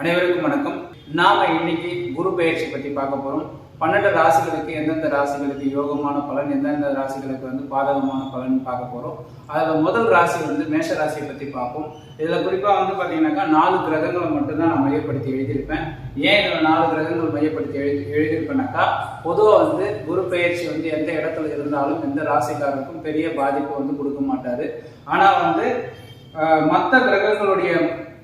அனைவருக்கும் வணக்கம். நாம இன்னைக்கு குரு பெயர்ச்சி பத்தி பார்க்க போறோம். பன்னெண்டு ராசிகளுக்கு எந்தெந்த ராசிகளுக்கு யோகமான பலன் எந்தெந்த ராசிகளுக்கு வந்து பாதகமான பலன் பார்க்க போறோம். அதுல முதல் ராசி வந்து மேஷ ராசியை பத்தி பார்ப்போம். இதுல குறிப்பா வந்து பாத்தீங்கன்னாக்கா நாலு கிரகங்களை மட்டும்தான் நான் மையப்படுத்தி எழுதியிருப்பேன். ஏன் இதுல நாலு கிரகங்கள் மையப்படுத்தி எழுதி எழுதியிருப்பேன்னாக்கா பொதுவா வந்து குரு பெயர்ச்சி வந்து எந்த இடத்துல இருந்தாலும் எந்த ராசிக்காரருக்கும் பெரிய பாதிப்பு வந்து கொடுக்க மாட்டாரு. ஆனா வந்து மற்ற கிரகங்களுடைய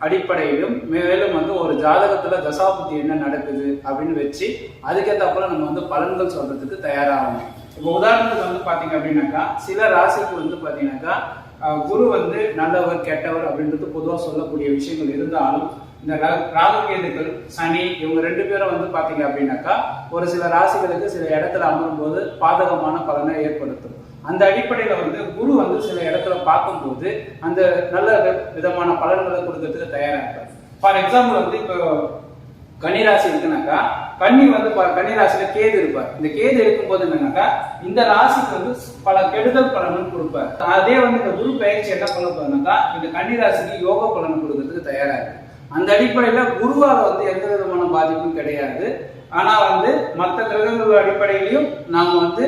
அடிப்படையிலும் மேலும் வந்து ஒரு ஜாதகத்துல தசாபுத்தி என்ன நடக்குது அப்படின்னு வச்சு அதுக்கேற்றப்பல நம்ம வந்து பலன்கள் சொல்றதுக்கு தயாராகணும். இப்போ உதாரணத்துக்கு வந்து பாத்தீங்க அப்படின்னாக்கா சில ராசிக்கு வந்து பாத்தீங்கன்னாக்கா குரு வந்து நல்லவர் கெட்டவர் அப்படின்றது பொதுவாக சொல்லக்கூடிய விஷயங்கள் இருந்தாலும் இந்த ராகுகேதுக்கள் சனி இவங்க ரெண்டு பேரும் வந்து பாத்தீங்க அப்படின்னாக்கா ஒரு சில ராசிகளுக்கு சில இடத்துல அமரும் போது பாதகமான பலனை ஏற்படுத்தும். அந்த அடிப்படையில வந்து குரு வந்து சில இடத்துல பார்க்கும்போது அந்த நல்ல விதமான பலன்களை கொடுக்கறதுக்கு தயாரா இருப்பார் ஃபார் எக்ஸாம்பிள் வந்து இப்போ கன்னிராசி இருக்குனாக்கா கன்னி வந்து கன்னிராசியில கேது இருப்பார். இந்த கேது இருக்கும்போது என்னன்னாக்கா இந்த ராசிக்கு வந்து பல கெடுதல் பலனும் கொடுப்பார். அதே வந்து இந்த குரு பயிற்சி என்ன பண்ண போறதுனாக்கா இந்த கன்னிராசிக்கு யோக பலன் கொடுக்கறதுக்கு தயாரா இருக்கு அந்த அடிப்படையில குருவால வந்து எந்த விதமான பாதிப்பும் கிடையாது. ஆனா வந்து மற்ற கிரகங்கள் அடிப்படையிலையும் நாம வந்து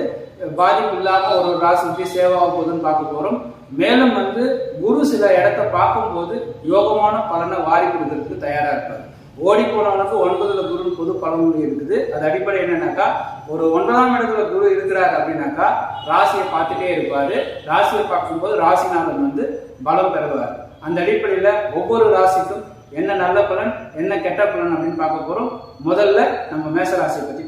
பாதிப்பு இல்லாம ஒரு ஒரு ராசிக்கு சேவாக போகுதுன்னு பார்க்க போறோம். மேலும் வந்து குரு சில இடத்த பார்க்கும்போது யோகமான பலனை வாரி கொடுக்கறதுக்கு தயாரா இருப்பார். ஓடி போனவனுக்கு ஒன்பதுல குரு பொது பலமொழி இருக்குது. அது அடிப்படை என்னன்னாக்கா ஒரு ஒன்பதாம் இடத்துல குரு இருக்கிறார் அப்படின்னாக்கா ராசியை பார்த்துட்டே இருப்பாரு. ராசியை பார்க்கும்போது ராசிநாதன் வந்து பலம் பெறுவார். அந்த அடிப்படையில ஒவ்வொரு ராசிக்கும் என்ன நல்ல பலன் என்ன கெட்ட பலன் அப்படின்னு பார்க்க போறோம். முதல்ல நம்ம மேச ராசியை பத்தி